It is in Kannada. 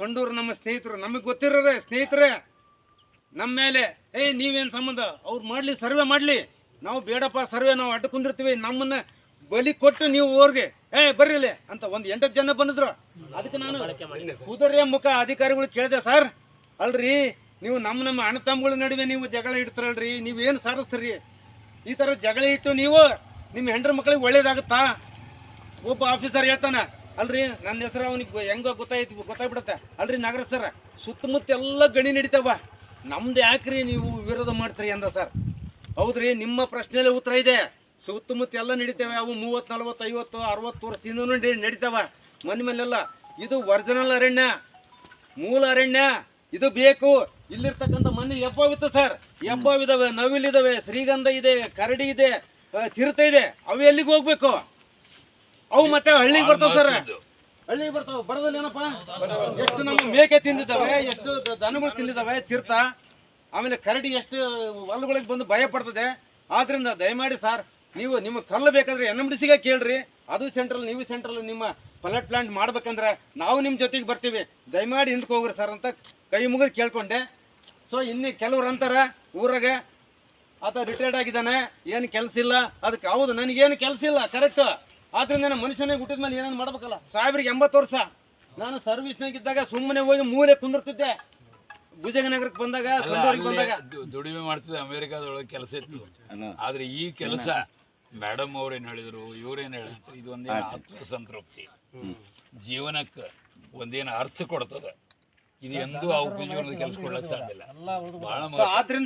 ಸೊಂಡೂರು ನಮ್ಮ ಸ್ನೇಹಿತರು, ನಮಗೆ ಗೊತ್ತಿರೋರೆ ಸ್ನೇಹಿತರೆ, ನಮ್ಮ ಮೇಲೆ, ಏಯ್, ನೀವೇನು ಸಂಬಂಧ? ಅವ್ರು ಮಾಡಲಿ, ಸರ್ವೆ ಮಾಡಲಿ. ನಾವು ಬೇಡಪ್ಪ, ಸರ್ವೆ, ನಾವು ಅಡ್ಡ ಕುಂದಿರ್ತೀವಿ. ನಮ್ಮನ್ನ ಬಲಿ ಕೊಟ್ಟು ನೀವು ಅವ್ರಿಗೆ ಏ ಬರ್ರಿಲಿ ಅಂತ ಒಂದು ಎಂಟತ್ತು ಜನ ಬಂದಿದ್ರು. ಅದಕ್ಕೆ ನಾನು ಕುದುರೆ ಮುಖ ಅಧಿಕಾರಿಗಳು ಕೇಳಿದೆ, ಸರ್, ಅಲ್ರಿ, ನೀವು ನಮ್ಮ ನಮ್ಮ ಅಣ್ಣ ತಮ್ಮಗಳ ನಡುವೆ ನೀವು ಜಗಳ ಇಡ್ತಾರಲ್ರಿ, ನೀವೇನು ಸಾರಿಸ್ತೀರಿ? ಈ ಥರ ಜಗಳ ಇಟ್ಟು ನೀವು ನಿಮ್ಮ ಹೆಂಡ್ರ ಮಕ್ಕಳಿಗೆ ಒಳ್ಳೇದಾಗುತ್ತಾ? ಒಬ್ಬ ಆಫೀಸರ್ ಹೇಳ್ತಾನ ಅಲ್ರಿ ನನ್ನ ಹೆಸರು ಅವನಿಗೆ ಹೆಂಗೋ ಗೊತ್ತಾಯ್ತು, ಗೊತ್ತಾಗ್ಬಿಡತ್ತೆ. ಅಲ್ರಿ ನಗರ ಸರ್ ಸುತ್ತಮುತ್ತ ಎಲ್ಲ ಗಣಿ ನಡೀತಾವ. ನಮ್ದು ಯಾಕ್ರಿ ನೀವು ವಿರೋಧ ಮಾಡ್ತೀರಿ ಅಂದ ಸರ್? ಹೌದ್ರಿ, ನಿಮ್ಮ ಪ್ರಶ್ನೆಯಲ್ಲಿ ಉತ್ತರ ಇದೆ. ಸುತ್ತಮುತ್ತ ಎಲ್ಲ ನಡೀತೇವೆ, ಅವು ಮೂವತ್ತು, ನಲ್ವತ್ತು, ಐವತ್ತು, ಅರವತ್ತು ವರ್ಷದಿಂದ ನಡಿ ನಡೀತಾವ. ಮನೆ ಮೇಲೆಲ್ಲ, ಇದು ಒರಿಜಿನಲ್ ಅರಣ್ಯ, ಮೂಲ ಅರಣ್ಯ, ಇದು ಬೇಕು. ಇಲ್ಲಿರ್ತಕ್ಕಂಥ ಮನೆ ಹೆಬ್ಬಾವಿತ್ತು ಸರ್. ಹೆಬ್ಬಾವಿದಾವೆ ನವಿಲಿದಾವೆ, ಶ್ರೀಗಂಧ ಇದೆ, ಕರಡಿ ಇದೆ ಚಿರತೆ ಇದೆ. ಅವು ಎಲ್ಲಿಗೆ ಹೋಗ್ಬೇಕು? ಅವು ಮತ್ತೆ ಹಳ್ಳಿಗೆ ಬರ್ತಾವ ಸರ್. ಹಳ್ಳಿಗೆ ಬರ್ತಾವ. ಬರೋದಿಲ್ಲ ಏನಪ್ಪ? ಎಷ್ಟು ನಮ್ಮ ಮೇಕೆ ತಿಂದಿದ್ದಾವೆ ಎಷ್ಟು ದನಗಳು ತಿಂದಿದ್ದಾವೆ ಚಿರತ ಆಮೇಲೆ ಕರಡಿ ಎಷ್ಟು ಹೊಲಗಳಿಗೆ ಬಂದು ಭಯ ಪಡ್ತದೆ. ಆದ್ರಿಂದ ದಯಮಾಡಿ ಸರ್ ನೀವು ನಿಮ್ಮ ಕಲ್ಲು ಬೇಕಾದ್ರೆ ಎನ್ ಎಂ ಡಿ ಸಿಗೆ ಕೇಳ್ರಿ. ಅದು ಸೆಂಟ್ರಲ್ ನೀವು ಸೆಂಟ್ರಲ್ ನಿಮ್ಮ ಪಲಟ್ ಪ್ಲಾಂಟ್ ಮಾಡ್ಬೇಕಂದ್ರೆ ನಾವು ನಿಮ್ಮ ಜೊತೆಗೆ ಬರ್ತೀವಿ. ದಯಮಾಡಿ ಹಿಂದಕ್ಕೆ ಹೋಗ್ರಿ ಸರ್ ಅಂತ ಕೈ ಮುಗಿದು ಕೇಳ್ಕೊಂಡೆ. ಸೊ ಇನ್ನು ಕೆಲವ್ರು ಅಂತಾರೆ ಊರಾಗೆ ಆತ ರಿಟೈರ್ಡ್ ಆಗಿದ್ದಾನೆ ಏನು ಕೆಲಸ ಇಲ್ಲ. ಅದಕ್ಕೆ ಹೌದು ನನಗೇನು ಕೆಲಸ ಇಲ್ಲ ಕರೆಕ್ಟ್ ಆದ್ರಿಂದ ನಾನು ಮನುಷ್ಯನೇ ಹುಟ್ಟಿದ ಮೇಲೆ ಏನೇನು ಮಾಡ್ಬೇಕಲ್ಲ? ಸಾಹೇಬ್ರಿಗೆ ಎಂಬತ್ತು ವರ್ಷ. ನಾನು ಸರ್ವಿಸ್ನಾಗಿದ್ದಾಗ ಸುಮ್ಮನೆ ಹೋಗಿ ಮೂಲೆ ಕುಂದಿರ್ತಿದ್ದೆ. ವಿಜಯನಗರಕ್ಕೆ ಬಂದಾಗ ಸಂಡೂರಿಗೆ ಬಂದಾಗ. ದುಡಿಮೆ ಮಾಡ್ತಿದ್ದೆ ಅಮೆರಿಕಾದೊಳಗೆ ಕೆಲಸ ಇತ್ತು. ಆದ್ರೆ ಈ ಕೆಲಸ ಮೇಡಮ್ ಅವ್ರೇನ್ ಹೇಳಿದ್ರು ಇವ್ರೇನ್ ಹೇಳಿದ್ರು ಆತ್ಮ ಸಂತೃಪ್ತಿ ಜೀವನಕ್ಕೆ ಒಂದೇನು ಅರ್ಥ ಕೊಡ್ತದ. ಇದು ಎಂದೂ ಅವ್ರ ಜೀವನದ ಕೆಲಸ ಕೊಡ್ಲಕ್ಕೆ ಸಾಧ್ಯ ಇಲ್ಲ. ಬಹಳ ಆದ್ರಿಂದ